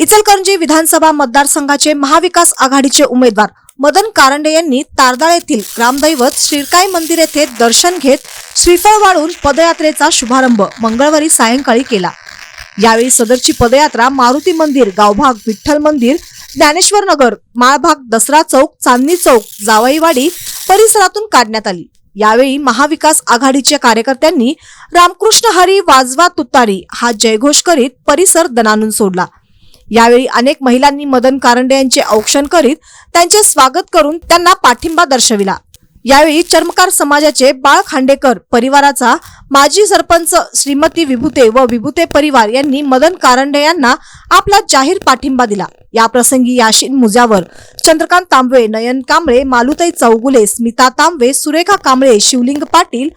इचलकरंजी विधानसभा मतदारसंघाचे महाविकास आघाडीचे उमेदवार मदन कारंडे यांनी तारदाळ येथील ग्रामदैवत श्रीकाई मंदिर येथे दर्शन घेत श्रीफळ वाळून पदयात्रेचा शुभारंभ मंगळवारी सायंकाळी केला. यावेळी सदरची पदयात्रा मारुती मंदिर गावभाग विठ्ठल मंदिर ज्ञानेश्वर नगर माळभाग दसरा चौक चांदणी चौक जावाईवाडी परिसरातून काढण्यात आली. यावेळी महाविकास आघाडीच्या कार्यकर्त्यांनी रामकृष्ण हरी वाजवा तुतारी हा जयघोष करीत परिसर दणानून सोडला. यावेळी अनेक महिलांनी मदन कारंडे यांचे औक्षण करीत त्यांचे स्वागत करून त्यांना पाठिंबा दर्शविला. यावेळी चर्मकार समाजाचे बाळ खांडेकर परिवाराचा माजी सरपंच श्रीमती विभूते व विभूते परिवार यांनी मदन कारंडे यांना आपला जाहीर पाठिंबा दिला. या प्रसंगी याशिन मुजावर चंद्रकांत तांबवे नयन कांबळे मालुताई चौगुले स्मिता तांबवे सुरेखा कांबळे शिवलिंग पाटील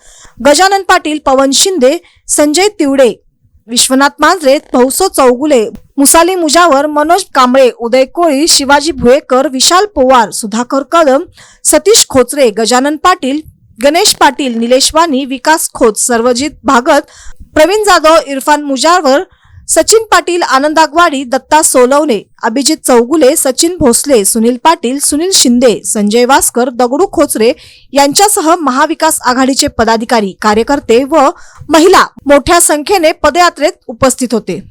गजानन पाटील पवन शिंदे संजय तिवडे विश्वनाथ मांजरे भौसो चौगुले मुसाली मुजावर मनोज कांबळे उदय कोळी शिवाजी भुयेकर विशाल पोवार सुधाकर कदम सतीश खोचरे गजानन पाटील गणेश पाटील निलेश वाणी विकास खोत सर्वजित भागत प्रवीण जाधव इरफान मुजावर सचिन पाटील आनंद आगवाडी दत्ता सोलवणे अभिजित चौगुले सचिन भोसले सुनील पाटील सुनील शिंदे संजय वासकर दगडू खोचरे यांच्यासह महाविकास आघाडीचे पदाधिकारी कार्यकर्ते व महिला मोठ्या संख्येने पदयात्रेत उपस्थित होते.